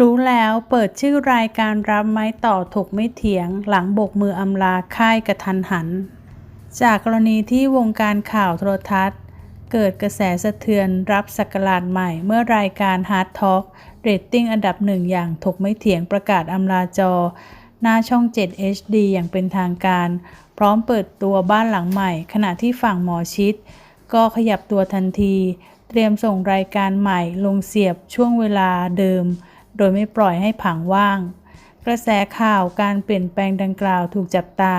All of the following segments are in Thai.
รู้แล้วเปิดชื่อรายการรับไม้ต่อถกไม่เถียง หลังบกมืออำลาค่ายกระทันหัน จากกรณีที่วงการข่าวโทรทัศน์ เกิดกระแสสะเทือนรับสักราชใหม่เมื่อรายการ Hard Talk เรตติ้งอันดับหนึ่งอย่างถกไม่เถียงประกาศอำลาจอ หน้าช่อง 7 HD อย่างเป็นทางการ พร้อมเปิดตัวบ้านหลังใหม่ ขณะที่ฝั่งหมอชิด ก็ขยับตัวทันที เตรียมส่งรายการใหม่ลงเสียบช่วงเวลาเดิม โดยไม่ปล่อยให้ผังว่าง กระแสข่าวการเปลี่ยนแปลงดังกล่าวถูกจับตา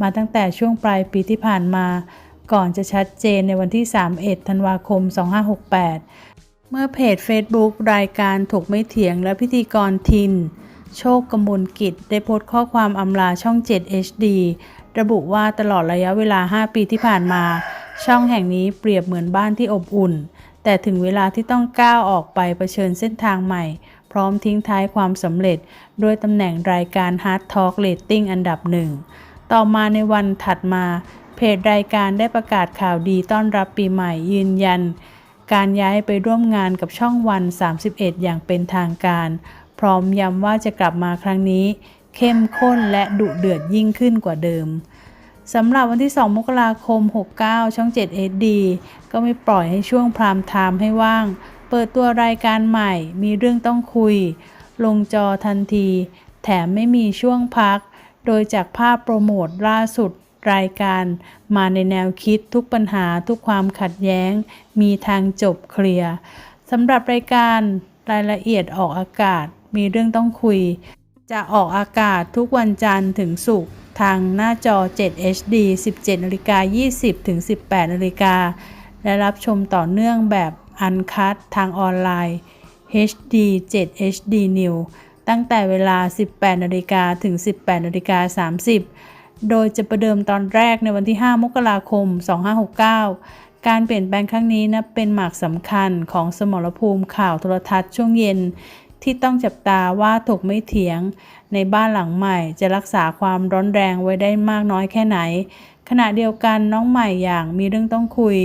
มาตั้งแต่ช่วงปลายปีที่ผ่านมา ก่อนจะชัดเจนในวันที่ 31 ธันวาคม 2568 เมื่อเพจ Facebook รายการถกไม่เถียงและพิธีกรทิน โชคกมลกิจได้โพสต์ข้อความอำลาช่อง 7 HD ระบุว่าตลอดระยะเวลา 5 ปีที่ผ่านมา ช่องแห่งนี้เปรียบเหมือนบ้านที่อบอุ่น แต่ถึงเวลาที่ต้องก้าวออกไปเผชิญเส้นทางใหม่ ร้อมทิ้งท้ายความสำเร็จ ด้วยตำแหน่งรายการ Hard Talk Rating อันดับหนึ่ง ต่อมาในวันถัดมา เพจรายการได้ประกาศข่าวดีต้อนรับปีใหม่ยืนยัน การย้ายไปร่วมงานกับช่องวัน 31 อย่างเป็นทางการ พร้อมย้ำว่าจะกลับมาครั้งนี้ เข้มข้นและดุเดือดยิ่งขึ้นกว่าเดิมสำหรับวันที่ 2 มกราคม 69 ช่อง7 SD ก็ไม่ปล่อยให้ช่วงพรามไทม์ให้ว่าง เปิดตัวรายการใหม่ มีเรื่องต้องคุย ลงจอทันที แถมไม่มีช่วงพัก โดยจากภาพโปรโมทล่าสุดรายการ มาในแนวคิดทุกปัญหาทุกความขัดแย้ง มีทางจบเคลียร์สำหรับรายการรายละเอียดออกอากาศ มีเรื่องต้องคุย จะออกอากาศทุกวันจันทร์ถึงศุกร์ทางหน้าจอ 7 HD 17นาฬิกา20 ถึง 18นาฬิกาและรับชมต่อเนื่องแบบ อันคัดทางออนไลน์ HD 7 HD New ตั้งแต่เวลา 18นาฬิกาถึง 18นาฬิกา30 โดยจะประเดิมตอนแรกในวันที่ 5 มกราคม 2569 การเปลี่ยนแปลงครั้งนี้นะเป็นหมากสำคัญของสมรภูมิข่าวโทรทัศน์ช่วงเย็น ที่ต้องจับตาว่าถกไม่เถียง ในบ้านหลังใหม่จะรักษาความร้อนแรงไว้ได้มากน้อยแค่ไหน ขณะเดียวกันน้องใหม่อย่างมีเรื่องต้องคุย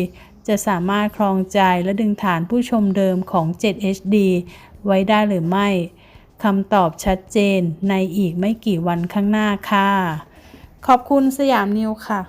จะสามารถครองใจและดึงฐานผู้ชมเดิมของ 7 HD ไว้ได้หรือไม่คำตอบชัดเจนในอีกไม่กี่วันข้างหน้าค่ะ ขอบคุณสยามนิวค่ะ